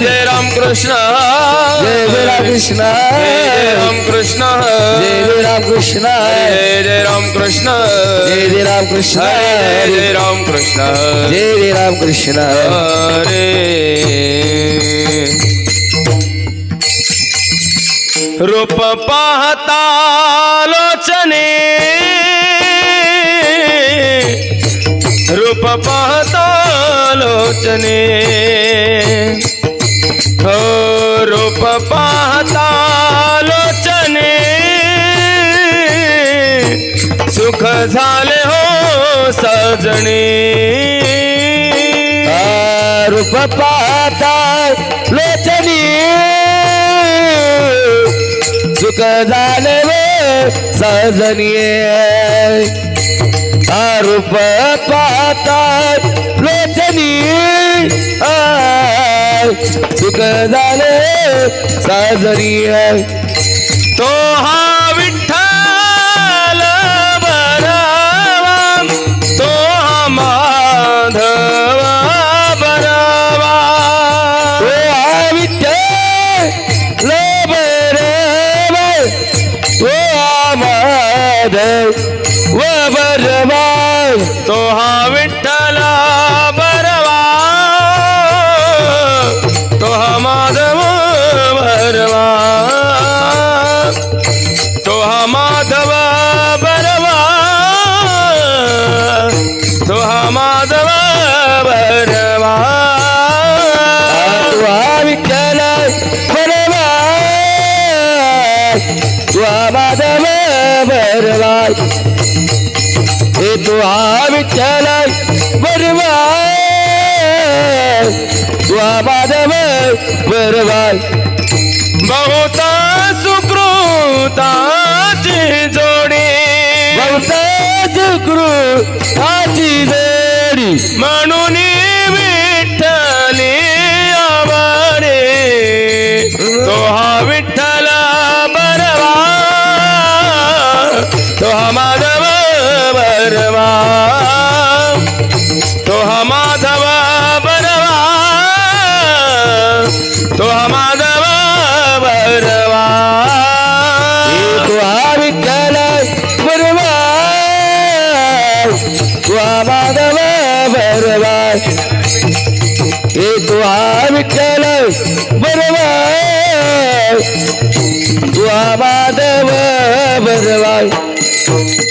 जय रामकृष्ण। जय जय रामकृष्ण। जय रामकृष्ण। जय राम रामकृष्ण। जय राम रामकृष्ण। जय जय रामकृष्ण। जय राम कृष्ण जय जय रामकृष्ण। रे रूप पाहता लोचने रूप पाहता लोचने स्वरूप रूप पाहता लोचने. सुख झाले हो सजणे. रूप पाहता लोचनी. सुख झाले हो सजनीये रूप पाहता लोचनी. सुख झाले सजनीये विठ्ठल बरवाय बरवाय हे तुहा विठ्ठल बरवाय स्वामाधव बरवाय बहुता सुकृताची जोडी. बहुता सुकृताची जोडी. म्हणून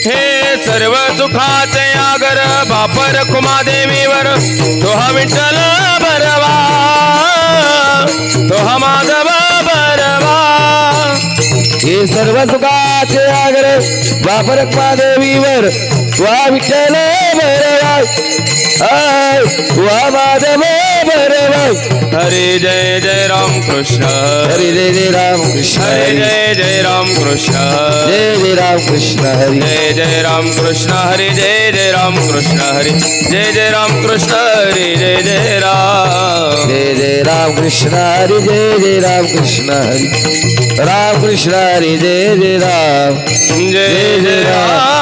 हे सर्व सुखाचे आगर बापर कुमादेवीवर. तो हा विठ्ठल बरवा तो हा माधव बरवा हे सर्व सुखाचे आग्र वापर देवीवर वा विठ्ठल बरवा आय वा माधव बरवा हरे जय जय राम कृष्ण हरी जय जय राम कृष्ण हरे हरी जय जय राम कृष्ण जय जय राम कृष्ण हरी जय जय राम कृष्ण हरे जय जय राम कृष्ण हरे जय जय राम कृष्ण हरे जय जय राम जय जय राम कृष्ण हरी जय जय राम कृष्ण हरी राम कृष्ण हरी जय जय राम जय जय राम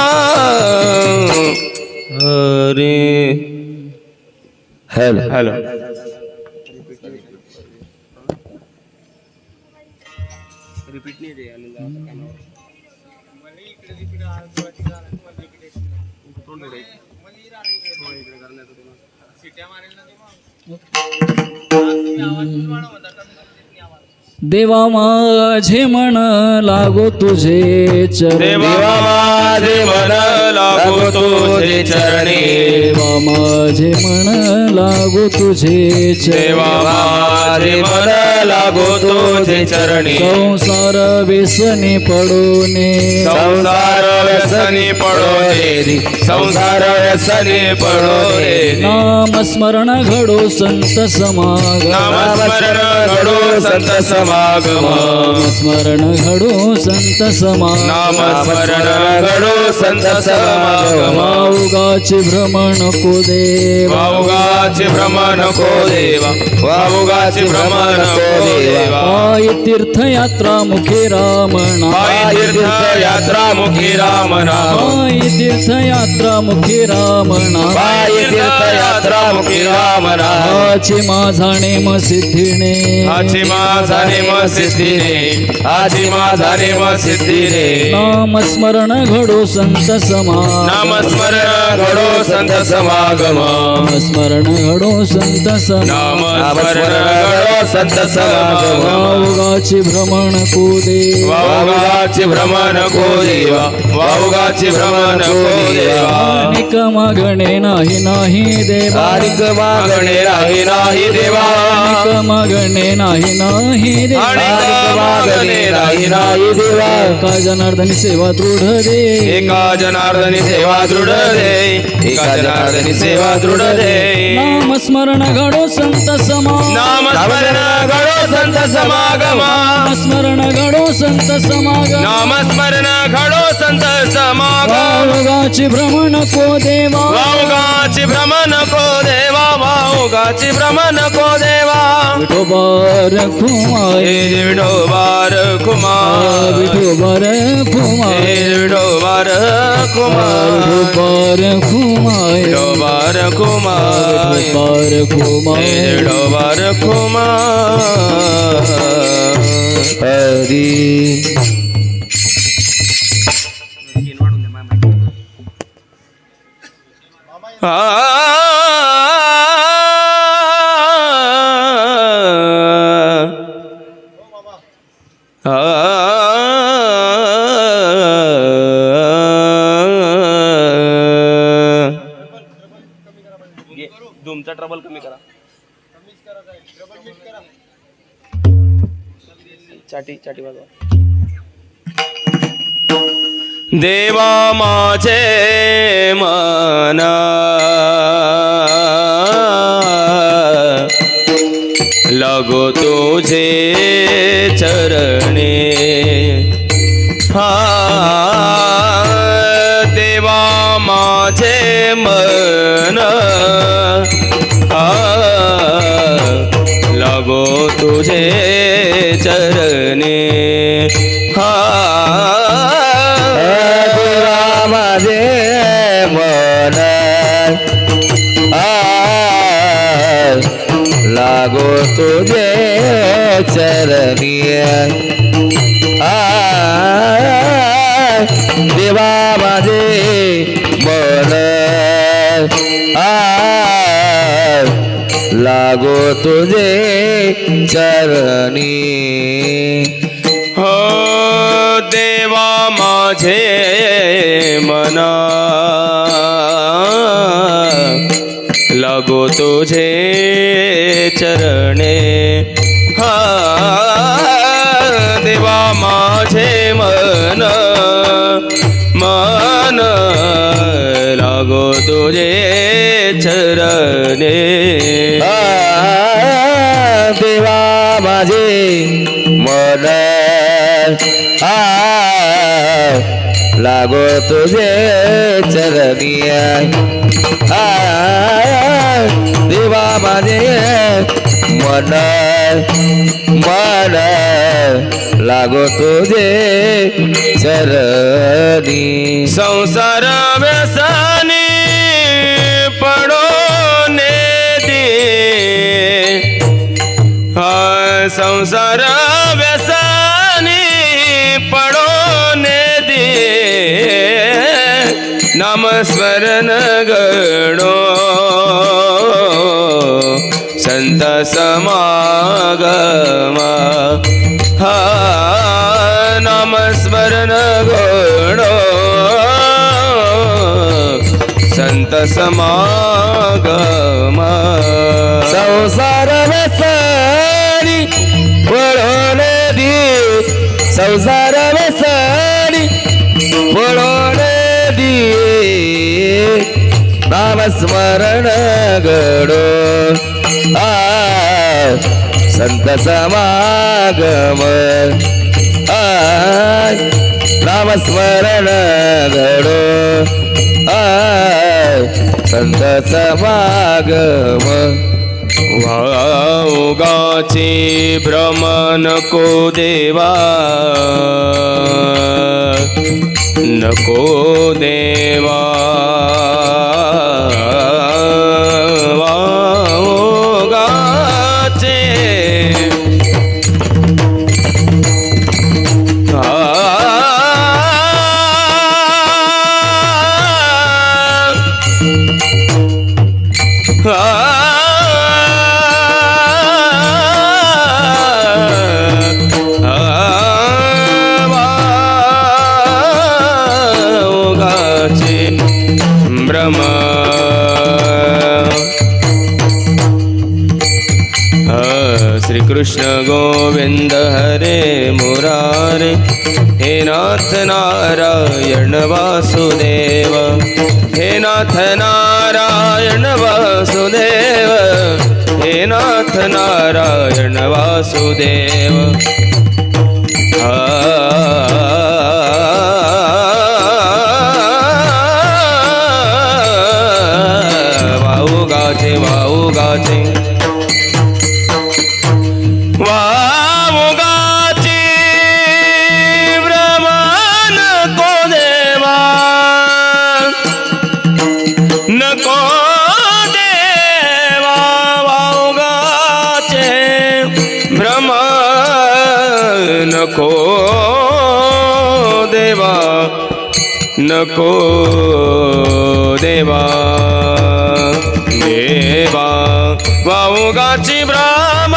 हरे हॅलो हॅलो रिपीट नाही ते आनंद देवा माझे म्हण लागो तुझे देवा माझे म्हण लागो तुझे चरणी. देवा माझे म्हण लागो तुझे चरणी. माझे मन लागो तुझे चरणी. संसार व्यसने पडोने. संसार व्यसनी पडो संसार व्यसनी पडो रे नाम स्मरण घडो संत समागम. नामस्मरण घडो संत समागम. स्मरण घडो संत समागम. नामस्मरण घडो संत समागम. वाऊगाचे भ्रमण को देवा. वाऊगाचे भ्रमण को देवा. वाऊगाचे भ्रमण पाय तीर्थयात्रा मुखे रामणा पायी तीर्थ यात्रा मुखी राम नाम. पाय तीर्थयात्रा मुखे रामणा पायी तीर्थ यात्रा मुखी राम नाम. हाचे माझा नेम सिद्धिने आची माझा नेम आची माझा नेम सिद्धी रे नाम स्मरण घडो संत समा नामस्मरण घडो संत समागम. स्मरण घडो संत समा नामस्मरण वाऊगाचे भ्रमण को देवा वाऊगाचे भ्रमण को देवा वाऊगाचे भ्रमण को देवा अनेक मागणे नाही नाही देवा. तारिक मागणे राही नाही देवा. अनेक मागणे नाही नाही देवा. अनेक मागणे राही नाही देवा. का जनार्दनी सेवा दृढ दे. एका जनार्दनी सेवा दृढ दे. एका जनार्दनी सेवा दृढ दे. नाम स्मरण घडो संत समा नामस्मरण घडो संत समागम. स्मरण घडो संत समागम. नामस्मरण घडो संत समागम. वावगाचे भ्रमण को देवा. वाऊगाची भ्रमण को देवा वाऊगाची भ्रमण को देवा. विठोबार खुमाय हे विठोबार कुमार. विठोबार हे विठोबार कुमार. विठोबार खुमाय विठोबार कुमार. विठोबार खुमाय विठोबार कुमार. हरी तुमचा चाटी चाटी वाजवा देवा माझे मन. लागो तुझे चरणे. हा देवा माझे मन. लगो तुझे चरणे. हा. देवा माझे मन. आ, लागो तुझे चरणी. आ, देवा माझे मन. लागो तुझे चरणी। हो देवा माझे मना। लागो तुझे चरणे। चरणे आ, देवा माझे मन. आ लागो तुझे चरणी आ देवा माझे मन. मन. लागो तुझे चरणी. संसार व्यसनी संसार व्यसनी पडोने दे नामस्मरण गणो। संत समागम हा नामस्मरण घडो संत समागम। संसार संसार वसणी पळून दिये. नामस्मरण घडो. आ संत समागम. आ नामस्मरण घडो. आ संत समागम. उगाचे भ्रमण को देवा. नको देवा. श्रीकृष्ण गोविंद हरे मुरारे हे नाथ नारायण वासुदेव हे नाथ नारायण वासुदेव हे नाथ नारायण वासुदेव नको देवा देवा. वाऊगाची ब्राह्म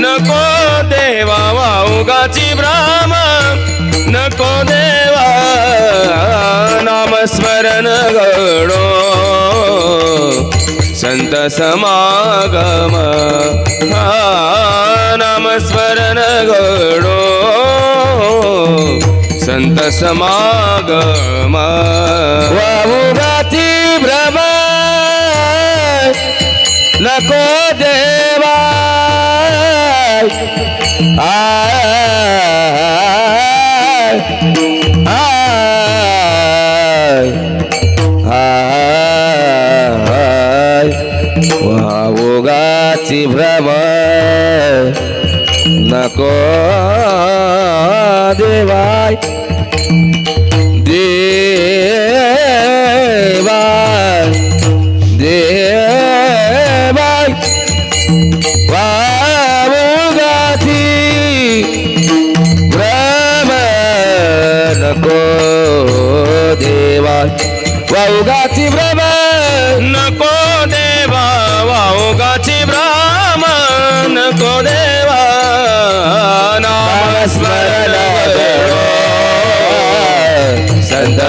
नको देवा वाऊगाची ब्राह्म नको देवा. नामस्मरण गणो संत समागम. हा नामस्मरण गडो संत समागम. वाहुराती भ्रम. नको देवा. आ वामुगाची भ्रम. नको देवाय.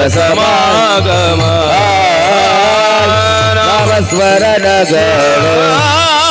సమాగమ. స్మరణ గణ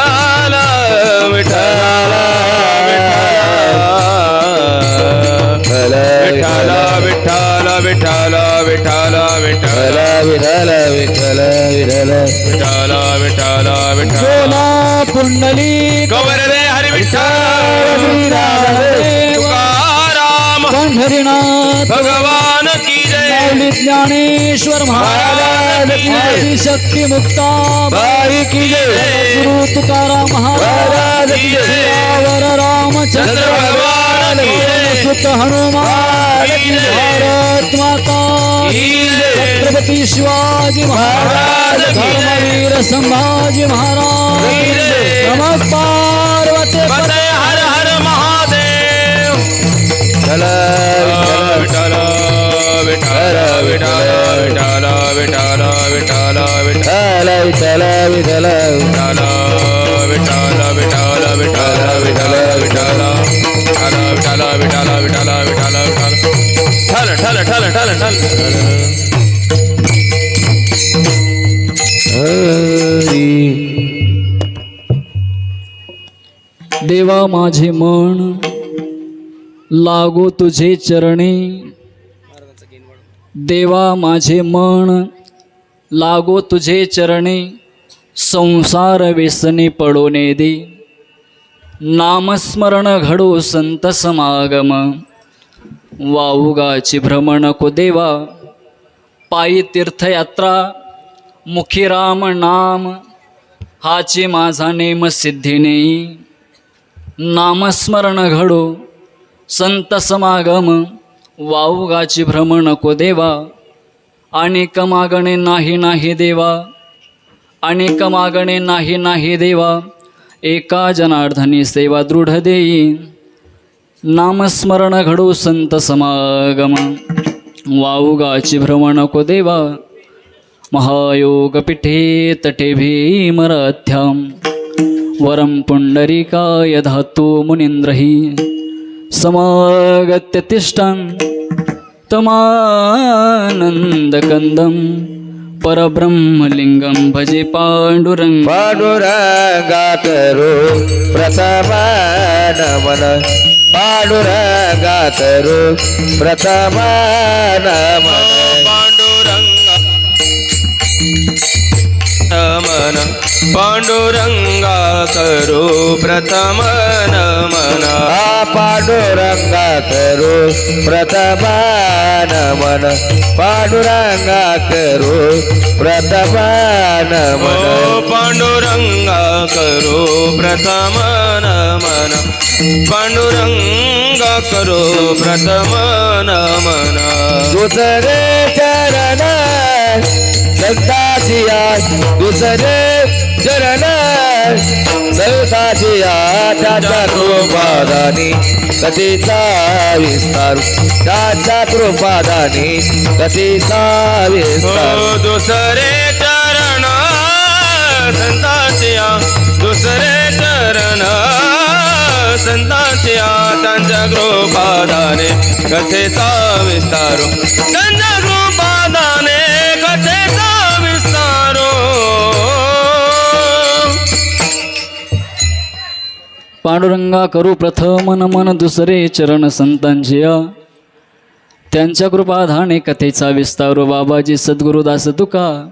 விடல விட்டல விடல விட்டாலா விட்டாலா. விட்டாலா புன்னலி கவரவே ஹரிவிட்டாரே துகாராம ஹரிநாத் பகவான் ज्ञानेश्वर महाराज शक्ति मुक्ता बाई की गुरु तुकाराम महाराज वर रामचंद्र भगवान सुत हनुमान भारत माता छत्रपति शिवाजी महाराज धर्मवीर संभाजी महाराज. नमः पार्वती हर हर महादेव. चला. ठल ठल ठल ठल ठल देवा माझे मन लागो तुझे चरणी देवा माझे मन लागो तुझे चरणे संसार व्यसनी पडोने दे नामस्मरण घडो संत समागम. वाऊगाची भ्रमण को देवा. पायी तीर्थयात्रा मुखी राम नाम. हाची माझा नेम सिद्धी नेई. नामस्मरण घडो संत समागम. वाऊगाची भ्रमण नको देवा. अनेक मागणे नाही नाही देवा. अनेक मागणे नाही नाही देवा. एका जनार्दनी सेवा दृढ देई नामस्मरण घडू संत समागम. वाऊगाची भ्रमण नको देवा. महायोगपीठे तटे वरम वरं पुण्डरीकाय धातु मुनीन्द्रहि समागत्य तिष्ठन् तमानन्दकन्दं परब्रह्मलिङ्गं भजे पाण्डुरङ्ग पाण्डुरङ्गातरो प्रथमानमन पाण्डुरङ्गातरो प्रथमानमन पाण्डुरङ्ग नमन पांडुरंगा करो प्रथम नमन पांडुरंगा करू प्रथम नमन पांडुरंगा करू प्रथम नमन पांडुरंगा करो प्रथम नमन पांडुरंगा करो प्रथम नमन दुसरे चरण संताचिया दुसरे चरण संताचिया त्याच्या कृपादानी कथेचा विस्तार. त्याच्या कृपादानी कथेचा विस्तार. हो, दुसरे चरण संतांच्या दुसरे चरण संतांच्या त्यांच्या कृपादाने कथेचा विस्तारो. त्यांच्या पांडुरंगा करू प्रथम नमन दुसरे चरण संतांचिया त्यांच्या कृपाधाने कथेचा विस्तार बाबाजी सद्गुरुदास तुका.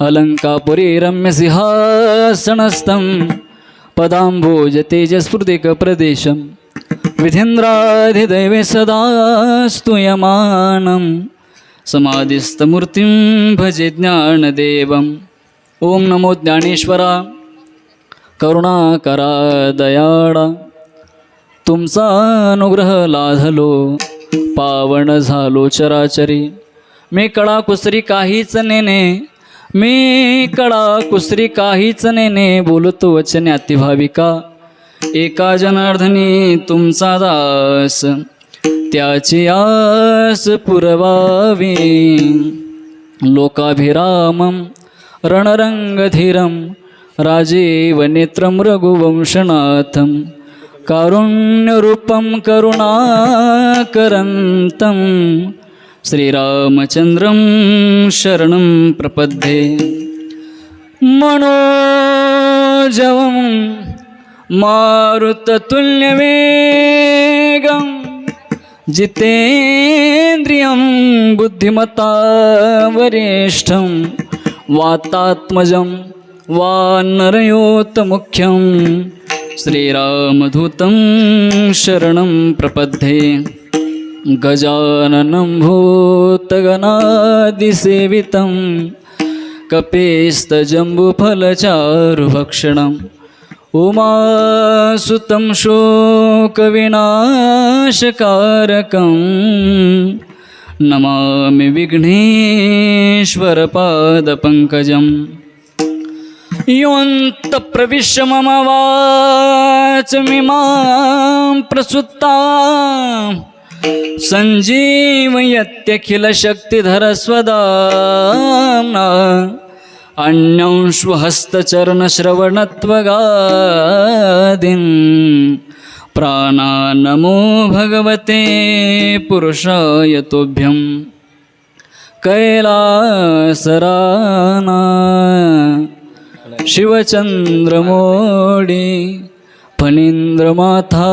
अलंकापुरी रम्य सिंहासनस्थं पदांभोज तेजस्फुर्तिक सदा स्तूयमानं समाधिस्थमूर्तिं भजे ज्ञानदेवम्. ॐ नमो ज्ञानेश्वरा. करुणाकरा दयाळा तुमचा अनुग्रह लाधलो पावन झालो चराचरी मी कळा कुसरी काहीच नेने मी कळा कुसरी काहीच नेने बोलतो वचने अतिभाविका एका जनार्दनी तुमचा दास त्याची आस पुरवावी लोकाभिरामं रणरङ्गधीरं राजीवनेत्रं रघुवंशनाथं कारुण्यरूपं करुणाकरन्तं श्रीरामचन्द्रं शरणं प्रपद्ये। मनोजवं मारुततुल्यवेगं जितेन्द्रियं बुद्धिमता वरिष्ठं वातात्मजम् वानरयोतमुख्यं श्रीरामधूतं शरणं प्रपद्ये गजाननं भूतगणादिसेवितं कपेस्तजम्बुफलचारुभक्षणम् उमासुतं शोकविनाशकारकं नमामि विघ्नेश्वरपादपङ्कजम् योऽन्तप्रविश्य मम वाचमिमां प्रसुत्ता. सञ्जीवयत्यखिलशक्तिधरस्वदाम्ना प्राणा नमो भगवते पुरुषाय तुभ्यं. कैलासराना. शिवचन्द्रमोडी फणीन्द्रमाथा